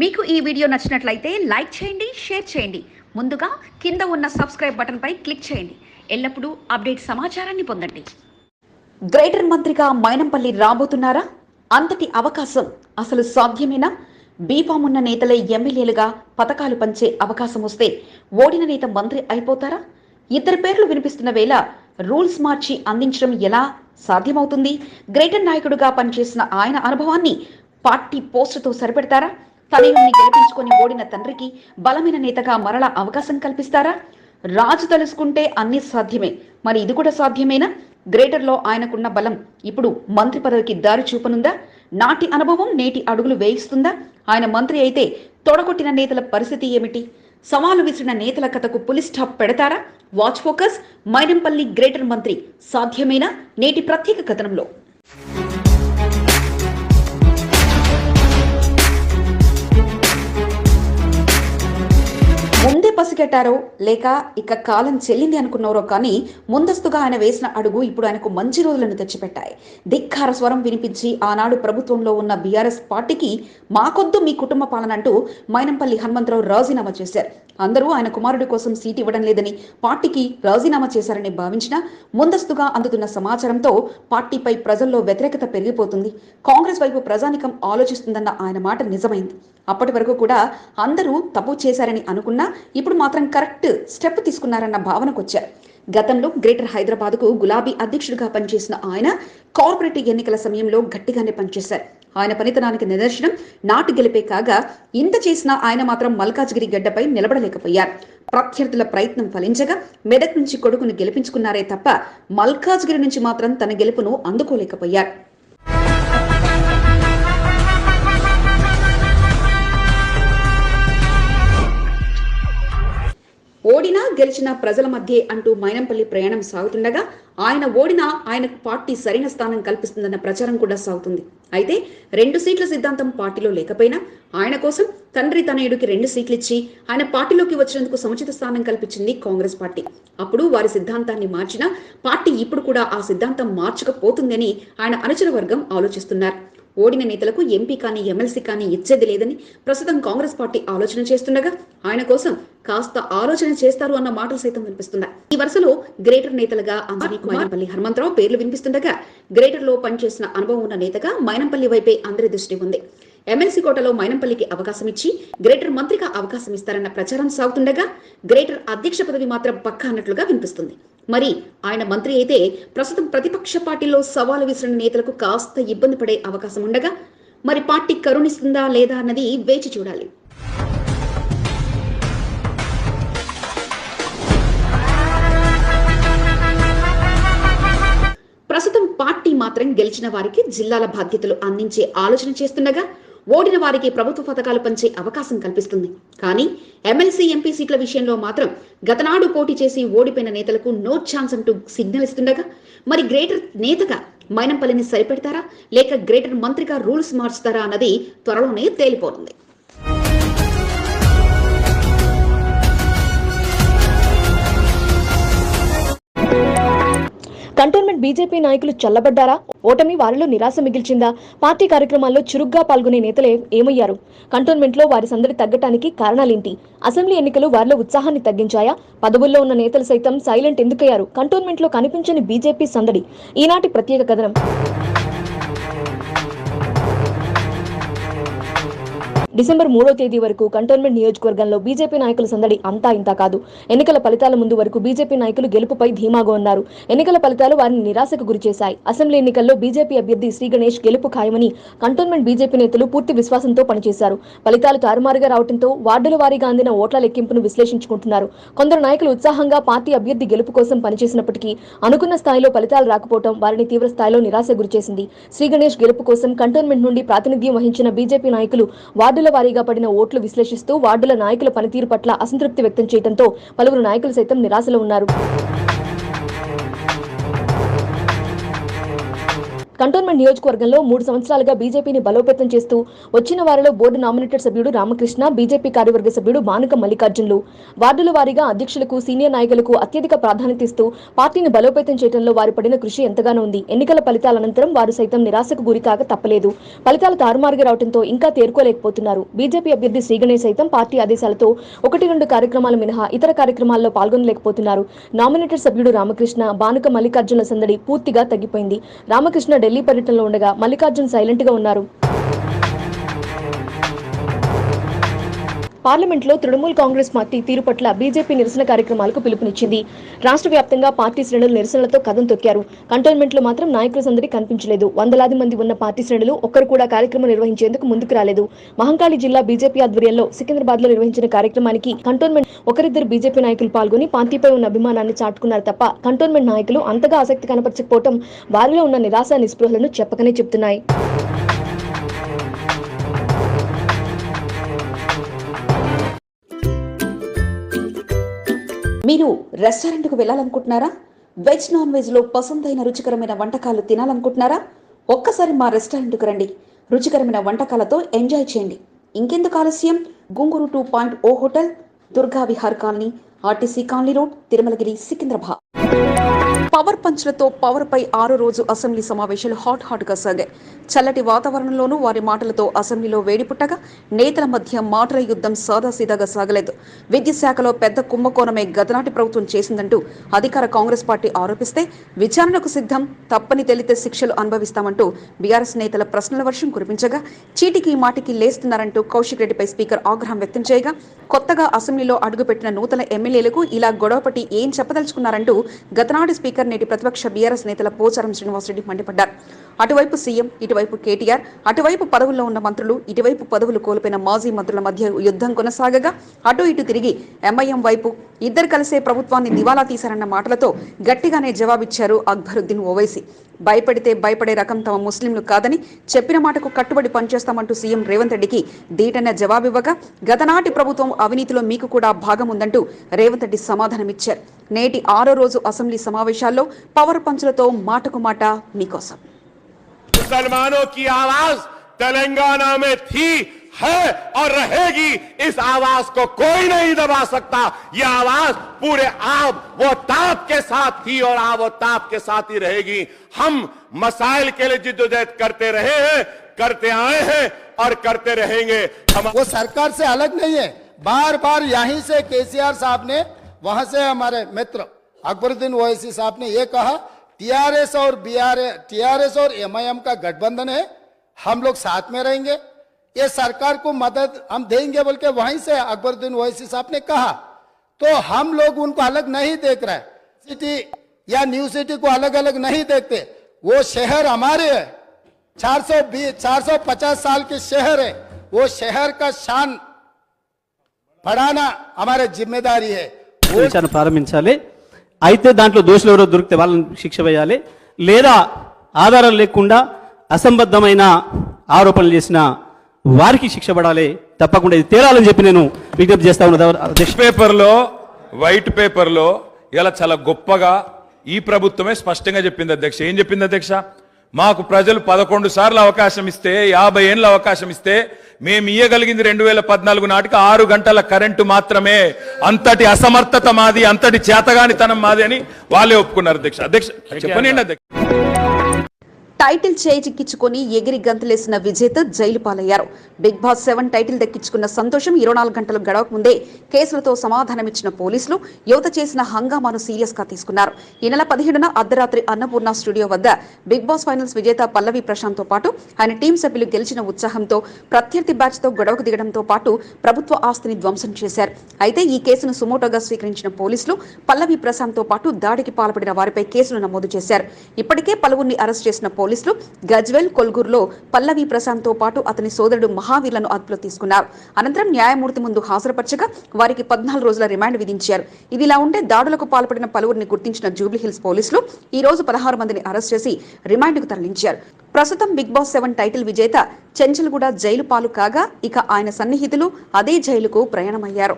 మీకు ఈ వీడియో నచ్చినట్లయితే లైక్ చేయండి షేర్ చేయండి. ముందుగా కింద ఉన్న సబ్స్క్రైబ్ బటన్పై క్లిక్ చేయండి. ఎల్లప్పుడూ అప్డేట్ సమాచారాన్ని పొందండి. గ్రేటర్ మంత్రిగా మైనంపల్లి రాబోతున్నారా? అంతటి అవకాశం అసలు సాధ్యమేనా? బీఫామ్ ఉన్న నేతలే ఎమ్మెల్యేలుగా పథకాలు పంచే అవకాశం వస్తే ఓడిన నేత మంత్రి అయిపోతారా? ఇద్దరు పేర్లు వినిపిస్తున్న వేళ రూల్స్ మార్చి అందించడం ఎలా సాధ్యమవుతుంది? గ్రేటర్ నాయకుడిగా పనిచేసిన ఆయన అనుభవాన్ని పార్టీ పోస్టుతో సరిపెడతారా? తనయుడిని గెలిపించుకొని ఓడిన తండ్రికి బలమైన నేతగా మరల అవకాశం కల్పిస్తారా? రాజు తలుసుకుంటే అన్ని సాధ్యమే. మరి ఇది కూడా సాధ్యమేనా? గ్రేటర్లో ఆయనకున్న బలం ఇప్పుడు మంత్రి పదవికి దారి చూపనుందా? నాటి అనుభవం నేటి అడుగులు వేయిస్తుందా? ఆయన మంత్రి అయితే తొడగొట్టిన నేతల పరిస్థితి ఏమిటి? సవాలు విసిరిన నేతల కథకు పులి స్టాప్ పెడతారా? వాచ్ ఫోకస్ మైనంపల్లి గ్రేటర్ మంత్రి సాధ్యమేనా? నేటి ప్రత్యేక కథనంలో. పసిగట్టారో లేక ఇక కాలం చెల్లింది అనుకున్నారో కానీ ముందస్తుగా ఆయన వేసిన అడుగు ఇప్పుడు ఆయనకు మంచి రోజులను తెచ్చిపెట్టాయి. ధిక్కార స్వరం వినిపించి ఆనాడు ప్రభుత్వంలో ఉన్న బీఆర్ఎస్ పార్టీకి మాకొద్దు మీ కుటుంబ పాలన అంటూ మైనంపల్లి హనుమంతరావు రాజీనామా చేశారు. అందరూ ఆయన కుమారుడి కోసం సీట్ ఇవ్వడం లేదని పార్టీకి రాజీనామా చేశారని భావించినా ముందస్తుగా అందుతున్న సమాచారంతో పార్టీపై ప్రజల్లో వ్యతిరేకత పెరిగిపోతుంది. కాంగ్రెస్ వైపు ప్రజానికం ఆలోచిస్తుందన్న ఆయన మాట నిజమైంది. అప్పటి వరకు కూడా అందరూ తప్పు చేశారని అనుకున్నా ఇప్పుడు మాత్రం కరెక్ట్ స్టెప్ తీసుకున్నారన్న భావనకు వచ్చారు గతంలో గ్రేటర్ హైదరాబాద్కు గులాబీ అధ్యక్షుడిగా పనిచేసిన ఆయన కార్పొరేట్ ఎన్నికల సమయంలో గట్టిగానే పనిచేశారు. ఆయన పనితనానికి నిదర్శనం నాటు గెలిపే కాగా ఇంత చేసినా ఆయన మాత్రం మల్కాజ్గిరి గడ్డపై నిలబడలేకపోయారు. ప్రత్యర్థుల ప్రయత్నం ఫలించగా మెదక్ నుంచి కొడుకును గెలిపించుకున్నారే తప్ప మల్కాజ్గిరి నుంచి మాత్రం తన గెలుపును అందుకోలేకపోయారు. ఓడినా గెలిచిన ప్రజల మధ్య అంటూ మైనంపల్లి ప్రయాణం సాగుతుండగా ఆయన ఓడినా ఆయనకు పార్టీ సరైన స్థానం కల్పిస్తుందన్న ప్రచారం కూడా సాగుతుంది. అయితే రెండు సీట్ల సిద్ధాంతం పార్టీలో లేకపోయినా ఆయన కోసం తండ్రి తనయుడికి రెండు సీట్లు ఇచ్చి ఆయన పార్టీలోకి వచ్చినందుకు సముచిత స్థానం కల్పించింది కాంగ్రెస్ పార్టీ. అప్పుడు వారి సిద్ధాంతాన్ని మార్చినా పార్టీ ఇప్పుడు కూడా ఆ సిద్ధాంతం మార్చకపోతుందని ఆయన అనుచర వర్గం ఆలోచిస్తున్నారు. ఓడిన నేతలకు ఎంపీ కానీ ఎమ్మెల్సీ కానీ ఇచ్చేది లేదని ప్రస్తుతం కాంగ్రెస్ పార్టీ ఆలోచన చేస్తుండగా ఆయన కోసం కాస్త ఆలోచన చేస్తారు అన్న మాటలు సైతం వినిపిస్తున్నాయి. ఈ వరుసలో గ్రేటర్ నేతలుగా అంజనీ మైనంపల్లి హనుమంతరావు పేర్లు వినిపిస్తుండగా గ్రేటర్లో పనిచేసిన అనుభవం ఉన్న నేతగా మైనంపల్లి వైపే అందరి దృష్టి ఉంది. ఎమ్మెల్సీ కోటలో మైనంపల్లికి అవకాశం ఇచ్చి గ్రేటర్ మంత్రిగా అవకాశం ఇస్తారన్న ప్రచారం సాగుతుండగా గ్రేటర్ అధ్యక్ష పదవి మాత్రం పక్కా అన్నట్లుగా వినిపిస్తుంది. మరి ఆయన మంత్రి అయితే ప్రస్తుతం ప్రతిపక్ష పార్టీలో సవాలు విసిరిన నేతలకు కాస్త ఇబ్బంది పడే అవకాశం ఉండగా మరి పార్టీ కరుణిస్తుందా లేదా అన్నది వేచి చూడాలి. ప్రస్తుతం పార్టీ మాత్రం గెలిచిన వారికి జిల్లాల బాధ్యతలు అందించే ఆలోచన చేస్తుండగా ఓడిన వారికి ప్రభుత్వ పథకాలు పంచే అవకాశం కల్పిస్తుంది. కానీ ఎమ్మెల్సీ ఎంపీ సీట్ల విషయంలో మాత్రం గతనాడు పోటీ చేసి ఓడిపోయిన నేతలకు నో ఛాన్స్ అంటూ సిగ్నల్ ఇస్తుండగా మరి గ్రేటర్ నేతగా మైనంపల్లిని సరిపెడతారా? లేక గ్రేటర్ మంత్రిగా రూల్స్ మార్చుతారా అన్నది త్వరలోనే తేలిపోతుంది. బీజేపీ నాయకులు చల్లబడ్డారా? ఓటమి వారిలో నిరాశ మిగిల్చిందా? పార్టీ కార్యక్రమాల్లో చురుగ్గా పాల్గొనే నేతలే ఏమయ్యారు? కంటోన్మెంట్లో వారి సందడి తగ్గటానికి కారణాలేంటి? అసెంబ్లీ ఎన్నికలు వారిలో ఉత్సాహాన్ని తగ్గించాయా? పదవుల్లో ఉన్న నేతలు సైతం సైలెంట్ ఎందుకయ్యారు? కంటోన్మెంట్లో కనిపించని బీజేపీ సందడి ఈనాటి ప్రత్యేక కథనం. డిసెంబర్ మూడో తేదీ వరకు కంటోన్మెంట్ నియోజకవర్గంలో బీజేపీ నాయకుల సందడి అంతా ఇంత కాదు. ఎన్నికల ఫలితాల ముందు వరకు బీజేపీ నాయకులు గెలుపుపై ధీమాగా ఉన్నారు. ఎన్నికల ఫలితాలు వారిని నిరాశకు గురిచేశాయి అసెంబ్లీ ఎన్నికల్లో బీజేపీ అభ్యర్థి శ్రీ గణేష్ గెలుపు ఖాయమని కంటోన్మెంట్ బీజేపీ నేతలు పూర్తి విశ్వాసంతో పనిచేశారు. ఫలితాలు తారుమారుగా రావడంతో వార్డుల వారీగా అందిన ఓట్ల లెక్కింపును విశ్లేషించుకుంటున్నారు. కొందరు నాయకులు ఉత్సాహంగా పార్టీ అభ్యర్థి గెలుపు కోసం పనిచేసినప్పటికీ అనుకున్న స్థాయిలో ఫలితాలు రాకపోవడం వారిని తీవ్ర స్థాయిలో నిరాశ గురిచేసింది శ్రీ గణేష్ గెలుపు కోసం కంటోన్మెంట్ నుండి ప్రాతినిధ్యం వహించిన బీజేపీ నాయకులు వార్డు వార్డుల వారీగా పడిన ఓట్లు విశ్లేషిస్తూ వార్డుల నాయకుల పనితీరు పట్ల అసంతృప్తి వ్యక్తం చేయడంతో పలువురు నాయకులు సైతం నిరాశలో ఉన్నారు. కంటోన్మెంట్ నియోజకవర్గంలో మూడు సంవత్సరాలుగా బీజేపీని బలోపేతం చేస్తూ వచ్చిన వారిలో బోర్డు నామినేటెడ్ సభ్యుడు రామకృష్ణ బీజేపీ కార్యవర్గ సభ్యుడు బానుక మల్లికార్జునులు. వార్డుల వారీగా అధ్యక్షులకు సీనియర్ నాయకులకు అత్యధిక ప్రాధాన్యత ఇస్తూ పార్టీని బలోపేతం చేయడంలో వారు పడిన కృషి ఎంతగానో ఉంది. ఎన్నికల ఫలితాల అనంతరం వారు సైతం నిరాశకు గురికాక తప్పలేదు. ఫలితాలు తారుమారుగా రావడంతో ఇంకా తేరుకోలేకపోతున్నారు. బీజేపీ అభ్యర్థి శ్రీగణేష్ సైతం పార్టీ ఆదేశాలతో ఒకటి రెండు కార్యక్రమాలు మినహా ఇతర కార్యక్రమాల్లో పాల్గొనలేకపోతున్నారు. నామినేటెడ్ సభ్యుడు రామకృష్ణ బానుక మల్లికార్జునుల సందడి పూర్తిగా తగ్గిపోయింది. రామకృష్ణ ఢిల్లీ పర్యటనలో ఉండగా మల్లికార్జున్ సైలెంట్గా ఉన్నారు. పార్లమెంట్లో తృణమూల్ కాంగ్రెస్ పార్టీ తీరు పట్ల బీజేపీ నిరసన కార్యక్రమాలకు పిలుపునిచ్చింది. రాష్ట్ర వ్యాప్తంగా పార్టీ శ్రేణులు నిరసనలతో కథం తొక్కారు. కంటోన్మెంట్లో మాత్రం నాయకుల సందడి కనిపించలేదు. వందలాది మంది ఉన్న పార్టీ శ్రేణులు ఒక్కరు కూడా కార్యక్రమం నిర్వహించేందుకు ముందుకు రాలేదు. మహంకాళి జిల్లా బీజేపీ ఆధ్వర్యంలో సికింద్రాబాద్లో నిర్వహించిన కార్యక్రమానికి కంటోన్మెంట్ ఒకరిద్దరు బీజేపీ నాయకులు పాల్గొని పార్టీపై ఉన్న అభిమానాన్ని చాటుకున్నారు తప్ప కంటోన్మెంట్ నాయకులు అంతగా ఆసక్తి కనపరచకపోవడం వారిలో ఉన్న నిరాశ నిస్పృహలను చెప్పకనే చెప్తున్నాయి. మీరు రెస్టారెంట్కు వెళ్ళాలనుకుంటున్నారా? వెజ్ నాన్ వెజ్లో పసందైన రుచికరమైన వంటకాలు తినాలనుకుంటున్నారా? ఒక్కసారి మా రెస్టారెంట్కు రండి. రుచికరమైన వంటకాలతో ఎంజాయ్ చేయండి. ఇంకెందుకు ఆలస్యం? Gunguru two point O hotel Durga Vihar colony RTC colony road Tirumalagiri Secunderabad. Power పంచ్లతో power పై ఆరో రోజు అసెంబ్లీ సమావేశాలు హాట్ హాట్గా సాగాయి. చల్లటి వాతావరణంలోనూ వారి మాటలతో అసెంబ్లీలో వేడి పుట్టగా నేతల మధ్య మాటల యుద్ధం సాదాసీదాగా సాగలేదు. విద్యాశాఖలో పెద్ద కుంభకోణమే గతనాటి ప్రభుత్వం చేసిందంటూ అధికార కాంగ్రెస్ పార్టీ ఆరోపిస్తే విచారణకు సిద్ధం తప్పని తెలితే శిక్షలు అనుభవిస్తామంటూ బీఆర్ఎస్ నేతల ప్రశ్నల వర్షం కురిపించగా చీటికి మాటికి లేస్తున్నారంటూ కౌశిక్ రెడ్డిపై స్పీకర్ ఆగ్రహం వ్యక్తం చేయగా కొత్తగా అసెంబ్లీలో అడుగుపెట్టిన నూతన ఎమ్మెల్యేలకు ఇలా గొడవపట్టి ఏం చెప్పదలుచుకున్నారంటూ గతనాటి స్పీకర్ నేటి ప్రతిపక్ష బీఆర్ఎస్ నేతల పోచారం శ్రీనివాసరెడ్డి మండిపడ్డారు. అటువైపు సీఎం ఇటువైపు కేటీఆర్ అటువైపు పదవుల్లో ఉన్న మంత్రులు ఇటువైపు పదవులు కోల్పోయిన మాజీ మంత్రుల మధ్య యుద్ధం కొనసాగగా అటు ఇటు తిరిగి ఎంఐఎం వైపు ఇద్దరు కలిసే ప్రభుత్వాన్ని దివాలా తీశారన్న మాటలతో గట్టిగానే జవాబిచ్చారు అక్బరుద్దీన్ ఓవైసీ. భయపడితే భయపడే రకం తమ ముస్లింలు కాదని చెప్పిన మాటకు కట్టుబడి పనిచేస్తామంటూ సీఎం రేవంత్ రెడ్డికి దీటన్న జవాబివ్వగా గతనాటి ప్రభుత్వం అవినీతిలో మీకు కూడా భాగం ఉందంటూ రేవంత్ రెడ్డి సమాధానమిచ్చారు. నేటి ఆరో రోజు అసెంబ్లీ సమావేశాల్లో పవర్ పంచులతో మాటకు మాట మీకోసం. है और रहेगी, इस आवाज़ को कोई नहीं दबा सकता। यह आवाज़ पूरे आब वो ताप के साथ थी और आब वो ताप के साथ ही रहेगी। हम मसाइल के लिए जिद्दोजहद करते रहे हैं, करते आए हैं और करते रहेंगे। हम वो सरकार से अलग नहीं है। बार बार यहीं से केसीआर साहब ने, वहाँ से हमारे मित्र अकबरुद्दीन ओवैसी साहब ने यह कहा, टीआरएस और बीआरएस टीआरएस और एमआईएम का गठबंधन है, हम लोग साथ में रहेंगे। ये सरकार को मदद हम देंगे बोल के वहीं से अकबरुद्दीन ओवैसी साहब ने कहा तो हम लोग उनको अलग नहीं देख रहे सिटी या न्यू सिटी को अलग अलग नहीं देखते वो शहर हमारे है 420 450 साल के शहर है वो शहर का शान बढ़ाना हमारी जिम्मेदारी है वो విచారణ ప్రారంభించాలి అయితే దాంట్లో దోషులు ఎవరో దొరికితే వాళ్ళని శిక్ష వేయాలి లేదా ఆధారాలు లేకుండా అసంబద్ధమైన ఆరోపణలు చేసిన వారికి శిక్ష పడాలి. తప్పకుండా ఇది తేలాలని చెప్పి నేను విజ్ఞప్తి చేస్తా ఉన్న పేపర్లో వైట్ పేపర్లో ఇలా చాలా గొప్పగా ఈ ప్రభుత్వమే స్పష్టంగా చెప్పింది అధ్యక్ష. ఏం చెప్పింది అధ్యక్ష? మాకు ప్రజలు పదకొండు సార్లు అవకాశం ఇస్తే యాభై ఏళ్ళ అవకాశం ఇస్తే మేము ఇయ్యగలిగింది రెండు వేల పద్నాలుగు నాటికి ఆరు గంటల కరెంటు మాత్రమే. అంతటి అసమర్థత మాది అంతటి చేతగానితనం మాది అని వాళ్ళే ఒప్పుకున్నారు అధ్యక్ష. అధ్యక్ష చెప్పనండి అధ్యక్ష. టైటిల్ చేజిక్కించుకొని ఎగిరి గంతులేసిన విజేత జైలు పాలయ్యారు బిగ్ బాస్ సెవెన్ టైటిల్ దక్కించుకున్న సంతోషం ఇరవై నాలుగు గంటలు గడవక ముందే కేసులతో సమాధానమిచ్చిన పోలీసులు యువత చేసిన హంగామాను సీరియస్గా తీసుకున్నారు. ఈ నెల పదిహేడున అర్ధరాత్రి అన్నపూర్ణ స్టూడియో వద్ద బిగ్ బాస్ ఫైనల్స్ విజేత పల్లవి ప్రశాంత్తో పాటు ఆయన టీం సభ్యులు గెలిచిన ఉత్సాహంతో ప్రత్యర్థి బ్యాచ్తో గొడవకు దిగడంతో పాటు ప్రభుత్వ ఆస్తిని ధ్వంసం చేశారు. అయితే ఈ కేసును సుమోటోగా స్వీకరించిన పోలీసులు పల్లవి ప్రశాంత్తో పాటు దాడికి పాల్పడిన వారిపై కేసులు నమోదు చేశారు. ఇప్పటికే పలువురిని అరెస్ట్ చేసిన పోలీసులు గజ్వెల్ కొల్గూరులో పల్లవి ప్రశాంత్తో పాటు అతని సోదరుడు మహావీర్లను అదుపులో తీసుకున్నారు. అనంతరం న్యాయమూర్తి ముందు హాజరుపరచగా వారికి పద్నాలుగు రోజుల రిమాండ్ విధించారు. ఇదిలా ఉంటే దాడులకు పాల్పడిన పలువురిని గుర్తించిన జూబ్లీహిల్స్ పోలీసులు ఈ రోజు పదహారు మందిని అరెస్ట్ చేసి రిమాండ్కు తరలించారు. ప్రస్తుతం బిగ్ బాస్ సెవెన్ టైటిల్ విజేత చెంచల్గూడ జైలు పాలు కాగా ఇక ఆయన సన్నిహితులు అదే జైలుకు ప్రయాణమయ్యారు.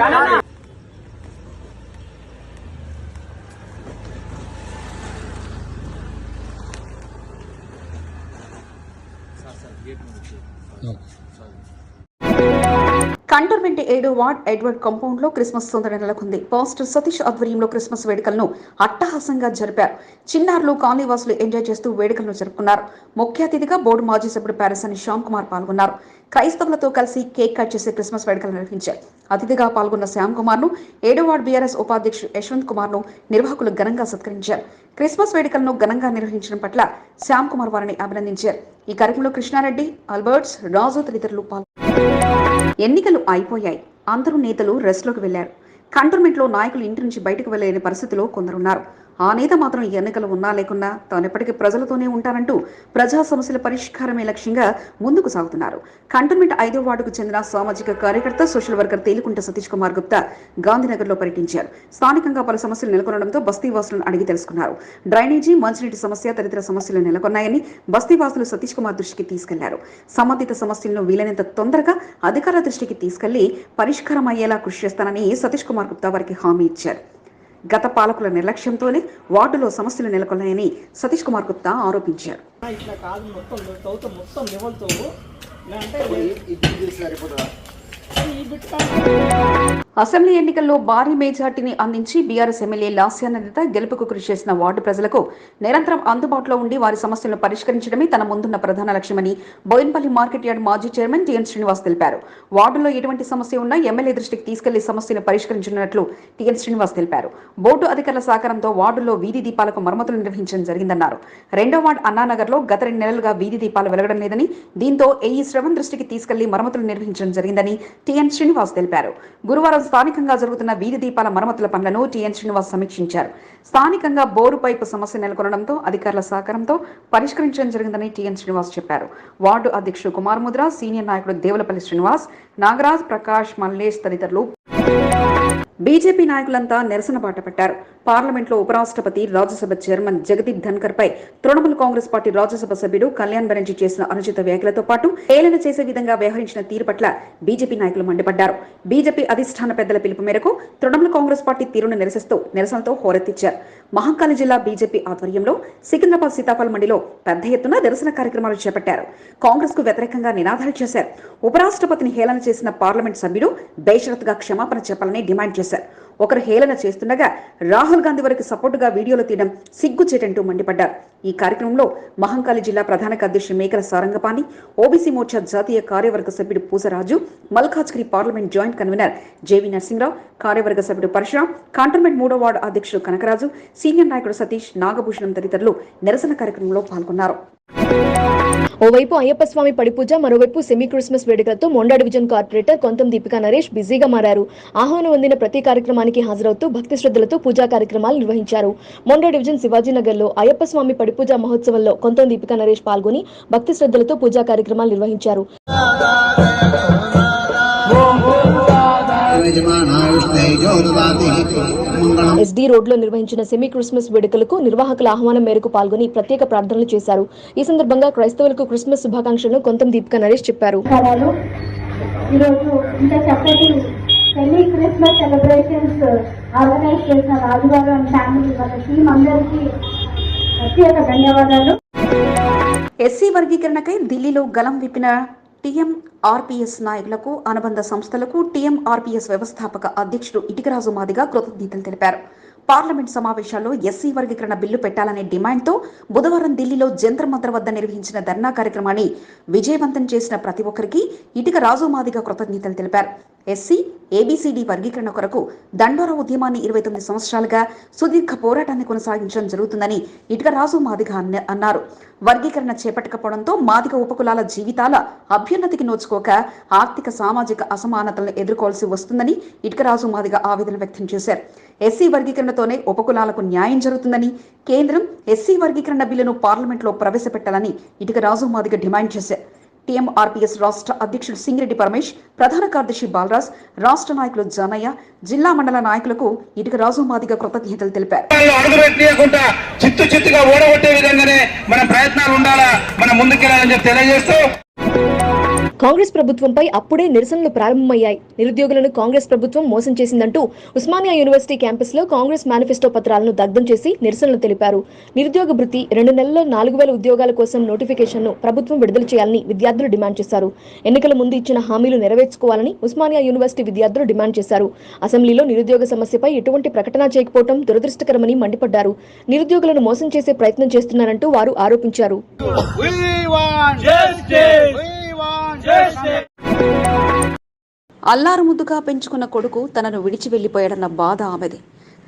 కంటోన్మెంట్ ఏడు వార్డ్ ఎడ్వర్డ్ కాంపౌండ్లో క్రిస్మస్ సందడి నెలకొంది. పాస్టర్ సతీష్ ఆధ్వర్యంలో క్రిస్మస్ వేడుకలను అట్టహాసంగా జరిపారు. చిన్నారులు కాలనీవాసులు ఎంజాయ్ చేస్తూ వేడుకలను జరుపుకున్నారు. ముఖ్య అతిథిగా బోర్డు మాజీ సభ్యుడు అని శ్యామ్ కుమార్ పాల్గొన్నారు. క్రైస్తవులతో కలిసి కేక్ కట్ చేసి క్రిస్మస్ వేడుకలు నిర్వహించారు. అతిథిగా పాల్గొన్న శ్యామ్ కుమార్ను ఏడో వార్డ్ బీఆర్ఎస్ ఉపాధ్యక్షుడు యశ్వంత్ కుమార్ను నిర్వాహకులు ఘనంగా సత్కరించారు. క్రిస్మస్ వేడుకలను ఘనంగా నిర్వహించడం పట్ల శ్యామ్ కుమార్ వారిని అభినందించారు. ఈ కార్యక్రమంలో కృష్ణారెడ్డి అల్బర్ట్స్ రాజు తదితరులు పాల్గొన్నారు. ఎన్నికలు అయిపోయాయి. అందరూ నేతలు రెస్ట్లోకి వెళ్ళారు కంటోన్మెంట్లో నాయకులు ఇంటి నుంచి బయటకు వెళ్ళేని పరిస్థితిలో కొందరున్నారు. ఆ నేత మాత్రం ఎన్నికలు ఉన్నా లేకున్నా తాను ఎప్పటికీ ప్రజలతోనే ఉంటానంటూ ప్రజా సమస్యల పరిష్కారమే లక్ష్యంగా ముందుకు సాగుతున్నారు. కంటోన్మెంట్ ఐదో వార్డుకు చెందిన సామాజిక కార్యకర్త సోషల్ వర్కర్ తేలికుంట సతీష్ కుమార్ గుప్తా గాంధీనగర్లో పర్యటించారు. స్థానికంగా పలు సమస్యలు నెలకొనడంతో బస్తీవాసులను అడిగి తెలుసుకున్నారు. డ్రైనేజీ మంచినీటి సమస్య తదితర సమస్యలు నెలకొన్నాయని బస్తీవాసులు సతీష్ కుమార్ దృష్టికి తీసుకెళ్ళారు. సంబంధిత సమస్యలను వీలైనంత తొందరగా అధికారుల దృష్టికి తీసుకెళ్ళి పరిష్కారం అయ్యేలా కృషి చేస్తానని సతీష్ కుమార్ గుప్తా వారికి హామీ ఇచ్చారు. గత పాలకుల నిర్లక్ష్యంతోనే వార్డులో సమస్యలు నెలకొన్నాయని సతీష్ కుమార్ గుప్తా ఆరోపించారు. ఇట్లా కాదు మొత్తం మొత్తం అంటే అసెంబ్లీ ఎన్నికల్లో భారీ మెజార్టీని అందించి బీఆర్ఎస్ ఎమ్మెల్యే లాస్యానందిత గెలుపుకు కృషి చేసిన వార్డు ప్రజలకు నిరంతరం అందుబాటులో ఉండి వారి సమస్యలను పరిష్కరించడమే తన ముందున్న ప్రధాన లక్ష్యమని బోయిన్పల్లి మార్కెట్ యార్డ్ మాజీ చైర్మన్ టిఎన్ శ్రీనివాస్ తెలిపారు. వార్డులో ఎటువంటి సమస్య ఉన్నా ఎమ్మెల్యే దృష్టికి తీసుకెళ్ళి సమస్యను పరిష్కరించనున్నట్లు టిఎన్ శ్రీనివాస్ తెలిపారు. బోర్డు అధికారుల సహకారంతో వార్డులో వీధి దీపాలకు మరమ్మతులు నిర్వహించడం జరిగిందన్నారు. రెండో వార్డు అన్నానగర్లో గత రెండు నెలలుగా వీధి దీపాలు వెలగడం లేదని దీంతో ఏఈ శ్రవణ్ దృష్టికి తీసుకెళ్ళి మరమ్మతులు నిర్వహించడం జరిగిందని టిఎన్ శ్రీనివాస్ తెలిపారు. గురువారం స్థానికంగా జరుగుతున్న వీధి దీపాల మరమ్మతుల పనులను టిఎన్ శ్రీనివాస్ సమీక్షించారు. స్థానికంగా బోరు పైపు సమస్య నెలకొనడంతో అధికారుల సహకారంతో పరిష్కరించడం జరిగిందని టిఎన్ శ్రీనివాస్ చెప్పారు. వార్డు అధ్యక్షుడు కుమార్ ముద్ర సీనియర్ నాయకుడు దేవులపల్లి శ్రీనివాస్ నాగరాజ్ ప్రకాష్ మల్లేష్ తదితరులు బీజేపీ నాయకులంతా నిరసన బాట పట్టారు. పార్లమెంట్లో ఉపరాష్ట్రపతి రాజ్యసభ చైర్మన్ జగదీప్ ధన్కర్ పై తృణమూల్ కాంగ్రెస్ పార్టీ రాజ్యసభ సభ్యుడు కళ్యాణ్ బెనర్జీ చేసిన అనుచిత వ్యాఖ్యలతో పాటు హేళన చేసే విధంగా వ్యవహరించిన తీరు పట్ల బీజేపీ నాయకులు మండిపడ్డారు. బీజేపీ అధిష్టాన పెద్దల పిలుపు మేరకు తృణమూల్ కాంగ్రెస్ పార్టీ తీరును నిరసిస్తూ నిరసనతో హోరెత్తిచ్చారు. మహంకాళి జిల్లా బీజేపీ ఆధ్వర్యంలో సికింద్రాబాద్ సీతాఫల్ మండిలో పెద్ద ఎత్తున నిరసన కార్యక్రమాలు చేపట్టారు. కాంగ్రెస్కు వ్యతిరేకంగా నినాదాలు చేశారు. ఉపరాష్ట్రపతిని హేళన చేసిన పార్లమెంట్ సభ్యుడు బేషరత్గా క్షమాపణ చెప్పాలని డిమాండ్ చేశారు. ఒకరు హేళన చేస్తుండగా రాహుల్ గాంధీ వారికి సపోర్టుగా వీడియోలు తీయడం సిగ్గుచేటంటూ మండిపడ్డారు. ఈ కార్యక్రమంలో మహంకాళి జిల్లా ప్రధాన కార్యదర్శి మేకల సారంగపాణి ఓబీసీ మోర్చా జాతీయ కార్యవర్గ సభ్యుడు Pusaraju Malkajgiri parliament joint convener JV Narasimharao కార్యవర్గ సభ్యుడు పరశురాం కాంటర్మెంట్ మూడో వార్డు అధ్యక్షుడు కనకరాజు సీనియర్ నాయకుడు సతీష్ నాగభూషణం తదితరులు నిరసన కార్యక్రమంలో పాల్గొన్నారు. ఓవైపు అయ్యప్ప స్వామి పడిపూజ మరోవైపు సెమీ క్రిస్మస్ వేడుకలతో మొండా డివిజన్ కార్పొరేటర్ కొంతం దీపికా నరేష్ బిజీగా మారారు. ఆహ్వానం అందిన ప్రతి కార్యక్రమానికి హాజరవుతూ భక్తి శ్రద్ధలతో పూజా కార్యక్రమాలు నిర్వహించారు. మొండా డివిజన్ శివాజీనగర్లో అయ్యప్ప స్వామి పడిపూజ మహోత్సవంలో కొంతం దీపికా నరేష్ పాల్గొని భక్తి శ్రద్ధలతో పూజా కార్యక్రమాలు నిర్వహించారు. ఎస్డీ రోడ్లో నిర్వహించిన సెమీ క్రిస్మస్ వేడుకలకు నిర్వాహకుల ఆహ్వానం మేరకు పాల్గొని ప్రత్యేక ప్రార్థనలు చేశారు. ఈ సందర్భంగా క్రైస్తవులకు క్రిస్మస్ శుభాకాంక్షలను కొంతం దీపికా నరేష్ చెప్పారు. నమస్కారాలు. ఈరోజు ఇంత చక్కటి సెమీ క్రిస్మస్ సెలబ్రేషన్స్ ఆర్గనైజ్ చేసిన రాజుగారు అండ్ ఫ్యామిలీ వాళ్ళ టీం అందరికీ ప్రత్యేక ధన్యవాదాలు. ఎస్సీ వర్గీకరణకై ఢిల్లీలో గలం విప్పిన టీఎంఆర్పీఎస్ నాయకులకు అనుబంధ సంస్థలకు టీఎంఆర్పీఎస్ వ్యవస్థాపక అధ్యక్షుడు ఇటికరాజు మాదిగా కృతజ్ఞతలు తెలిపారు. పార్లమెంట్ సమావేశాల్లో ఎస్సీ వర్గీకరణ బిల్లు పెట్టాలనే డిమాండ్తో బుధవారం ఢిల్లీలో జంతర్ మంతర్ వద్ద నిర్వహించిన ధర్నా కార్యక్రమాన్ని విజయవంతం చేసిన ప్రతి ఒక్కరికి ఇటుక రాజు మాదిగా కృతజ్ఞతలు తెలిపారు. ఎస్సీ ఏబీసీడీ వర్గీకరణ కొరకు దండోర ఉద్యమాన్ని ఇరవై తొమ్మిది సంవత్సరాలుగా సుదీర్ఘ పోరాటాన్ని కొనసాగించడం జరుగుతుందని ఇటుక రాజు మాదిగ అన్నారు. వర్గీకరణ చేపట్టకపోవడంతో మాదిగ ఉపకులాల జీవితాల అభ్యున్నతికి నోచుకోక ఆర్థిక సామాజిక అసమానతలను ఎదుర్కోవాల్సి వస్తుందని ఇటుక రాజు మాదిగ ఆవేదన వ్యక్తం చేశారు. ఎస్సీ వర్గీకరణతోనే ఉపకులాలకు న్యాయం జరుగుతుందని కేంద్రం ఎస్సీ వర్గీకరణ బిల్లును పార్లమెంట్లో ప్రవేశపెట్టాలని ఇటుక రాజు మాదిగ డిమాండ్ చేశారు. టీఎంఆర్పీఎస్ రాష్ట్ర అధ్యక్షుడు సింగిరెడ్డి పరమేష్ ప్రధాన కార్యదర్శి బాలరాజ్ రాష్ట్ర నాయకులు జానయ్య జిల్లా మండల నాయకులకు ఇటుక రాజు మాదిగ కృతజ్ఞతలు తెలిపారు. చిత్తు చిత్తుగా ఓడగొట్టే విధంగానే మన ప్రయత్నాలు ఉండాలా? మనం ముందుకెళ్ళాలని చెప్పి తెలియజేస్తూ కాంగ్రెస్ ప్రభుత్వంపై అప్పుడే నిరసనలు ప్రారంభమయ్యాయి. నిరుద్యోగులను కాంగ్రెస్ ప్రభుత్వం మోసం చేసిందంటూ ఉస్మానియా యూనివర్సిటీ క్యాంపస్లో కాంగ్రెస్ మేనిఫెస్టో పత్రాలను దగ్ధం చేసి నిరసనలు తెలిపారు. నిరుద్యోగ భృతి రెండు నెలల్లో నాలుగు వేల ఉద్యోగాల కోసం నోటిఫికేషన్ను ప్రభుత్వం విడుదల చేయాలని విద్యార్థులు డిమాండ్ చేశారు. ఎన్నికల ముందు ఇచ్చిన హామీలు నెరవేర్చుకోవాలని ఉస్మానియా యూనివర్సిటీ విద్యార్థులు డిమాండ్ చేశారు. అసెంబ్లీలో నిరుద్యోగ సమస్యపై ఎటువంటి ప్రకటన చేయకపోవడం దురదృష్టకరమని మండిపడ్డారు. నిరుద్యోగులను మోసం చేసే ప్రయత్నం చేస్తున్నారంటూ వారు ఆరోపించారు. అల్లారు ముద్దుగా పెంచుకున్న కొడుకు తనను విడిచి వెళ్ళిపోయాడన్న బాధ ఆమెది.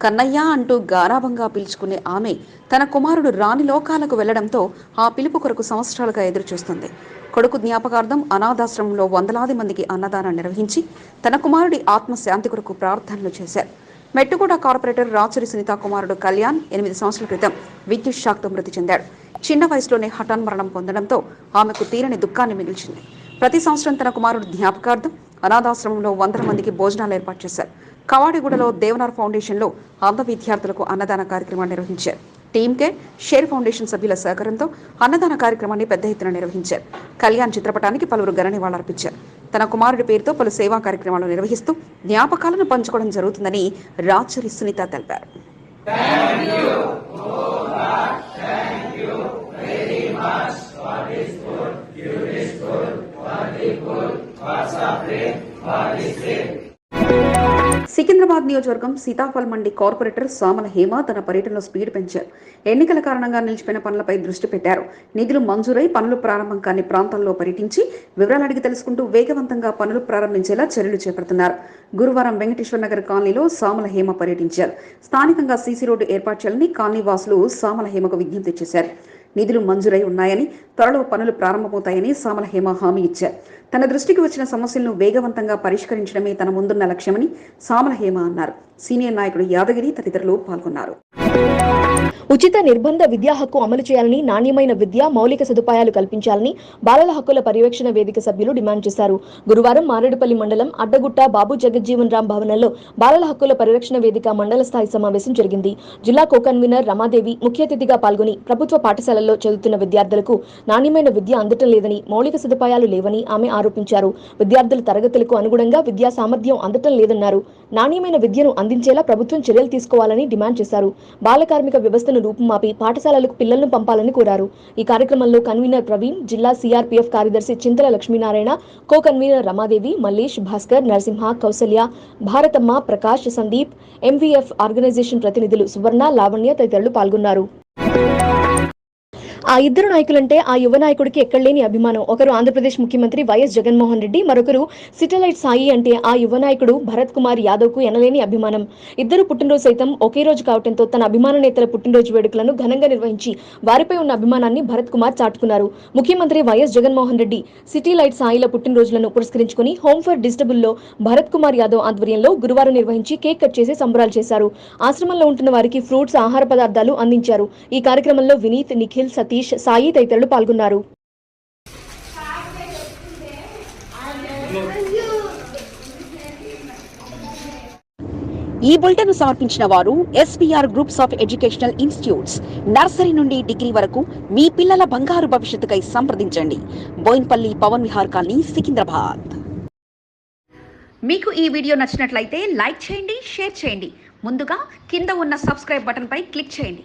కన్నయ్య అంటూ గారాభంగా పిలుచుకునే ఆమె తన కుమారుడు రాని లోకాలకు వెళ్ళడంతో ఆ పిలుపు కొరకు సంవత్సరాలుగా ఎదురుచూస్తుంది. కొడుకు జ్ఞాపకార్థం అనాథాశ్రమంలో వందలాది మందికి అన్నదానం నిర్వహించి తన కుమారుడి ఆత్మశాంతి కొరకు ప్రార్థనలు చేశారు. మెట్టుగూడ కార్పొరేటర్ రాచురి సునీత కుమారుడు కళ్యాణ్ ఎనిమిది సంవత్సరాల క్రితం విద్యుత్ షాక్తో మృతి చెందాడు. చిన్న వయసులోనే హఠాన్మరణం పొందడంతో ఆమెకు తీరని దుఃఖాన్ని మిగిల్చింది. ప్రతి సంవత్సరం తన కుమారుడు జ్ఞాపకార్థం అనాథాశ్రమంలో వందల మందికి భోజనాలు ఏర్పాటు చేశారు. కవాడిగూడలో దేవనార్ ఫౌండేషన్లో అంధ విద్యార్థులకు అన్నదాన కార్యక్రమాన్ని నిర్వహించారు. టీమ్ కేర్ షేర్ ఫౌండేషన్ సభ్యుల సహకారంతో అన్నదాన కార్యక్రమాన్ని పెద్ద ఎత్తున నిర్వహించారు. కళ్యాణ్ చిత్రపటానికి పలువురు ఘన నివాళులర్పించారు. తన కుమారుడి పేరుతో పలు సేవా కార్యక్రమాలు నిర్వహిస్తూ జ్ఞాపకాలను పంచుకోవడం జరుగుతుందని రాచరి సునీత తెలిపారు. సికింద్రాబాద్ నియోజకవర్గం సీతాఫల్ మండి కార్పొరేటర్ సామల హేమ తన పర్యటనలో స్పీడ్ పెంచారు. ఎన్నికల కారణంగా నిలిచిపోయిన పనులపై దృష్టి పెట్టారు. నిధులు మంజూరై పనులు ప్రారంభం కాని ప్రాంతాల్లో పర్యటించి వివరాలు అడిగి తెలుసుకుంటూ వేగవంతంగా పనులు ప్రారంభించేలా చర్యలు చేపడుతున్నారు. గురువారం వెంకటేశ్వర నగర్ కాలనీలో సామల హేమ పర్యటించారు. స్థానికంగా సీసీ రోడ్డు ఏర్పాటు చేయాలని కాలనీ వాసులు సామల హేమకు విజ్ఞప్తి చేశారు. నిధులు మంజూరై ఉన్నాయని త్వరలో పనులు ప్రారంభమవుతాయని సామల హేమ హామీ ఇచ్చారు. తన దృష్టికి వచ్చిన సమస్యలను వేగవంతంగా పరిష్కరించడమే తన ముందున్న లక్ష్యమని సామల హేమ అన్నారు. సీనియర్ నాయకుడు యాదగిరి తదితరులు పాల్గొన్నారు. ఉచిత నిర్బంధ విద్యా హక్కు అమలు చేయాలని నాణ్యమైన విద్య మౌలిక సదుపాయాలు కల్పించాలని బాలల హక్కుల పర్యవేక్షణ వేదిక సభ్యులు డిమాండ్ చేశారు. గురువారం మారేడుపల్లి మండలం అడ్డగుట్ట బాబు జగజ్జీవన్ రామ్ భవనంలో బాలల హక్కుల పరిరక్షణ వేదిక మండల స్థాయి సమావేశం జరిగింది. జిల్లా కో కన్వీనర్ రమాదేవి ముఖ్య అతిథిగా పాల్గొని ప్రభుత్వ పాఠశాలల్లో చదువుతున్న విద్యార్థులకు నాణ్యమైన విద్య అందటం లేదని మౌలిక సదుపాయాలు లేవని ఆమె ఆరోపించారు. విద్యార్థుల తరగతులకు అనుగుణంగా విద్యా సామర్థ్యం అందటం లేదన్నారు. నాణ్యమైన విద్యను అందించేలా ప్రభుత్వం చర్యలు తీసుకోవాలని డిమాండ్ చేశారు. బాల కార్మిక వ్యవస్థను రూపుమాపి పాఠశాలలకు పిల్లలను పంపాలని కోరారు. ఈ కార్యక్రమంలో కన్వీనర్ ప్రవీణ్ జిల్లా సిఆర్పీఎఫ్ కార్యదర్శి Chintala Lakshminarayana co convener Ramadevi Mallesh Bhaskar Narasimha Kousalya Bharatamma Prakash Sandeep MVF organisation ప్రతినిధులు సువర్ణ లావణ్య తదితరులు పాల్గొన్నారు. ఆ ఇద్దరు నాయకులంటే ఆ యువ నాయకుడికి ఎక్కడలేని అభిమానం. ఒకరు ఆంధ్రప్రదేశ్ ముఖ్యమంత్రి వైఎస్ జగన్మోహన్ రెడ్డి మరొకరు సిటలైట్ సాయి అంటే ఆ యువ నాయకుడు భరత్ కుమార్ యాదవ్కు ఎనలేని అభిమానం. ఇద్దరు పుట్టినరోజు సైతం ఒకే రోజు కావడంతో తన అభిమాన నేతల పుట్టినరోజు వేడుకలను ఘనంగా నిర్వహించి వారిపై ఉన్న అభిమానాన్ని భరత్ కుమార్ చాటుకున్నారు. ముఖ్యమంత్రి YS Jaganmohan Reddy city light సాయిల పుట్టినరోజులను పురస్కరించుకుని హోమ్ ఫర్ డిజిటబుల్లో భరత్ కుమార్ యాదవ్ ఆధ్వర్యంలో గురువారం నిర్వహించి కేక్ కట్ చేసి సంబరాలు చేశారు. ఆశ్రమంలో ఉంటున్న వారికి ఫ్రూట్స్ ఆహార పదార్థాలు అందించారు. ఈ కార్యక్రమంలో వినీత్ నిఖిల్ సతీష్ సాయి తదితరులు పాల్గొన్నారు. ఈ బులెటిన్ సమర్పించిన వారు SPR groups of educational institutes. Nursery నుండి డిగ్రీ వరకు మీ పిల్లల బంగారు భవిష్యత్తుకై సంప్రదించండి. బోయిన్పల్లి పవన్ విహార్ కాలనీ సికింద్రాబాద్. మీకు ఈ వీడియో నచ్చినట్లయితే లైక్ చేయండి షేర్ చేయండి. ముందుగా కింద ఉన్న సబ్స్క్రైబ్ బటన్పై క్లిక్ చేయండి.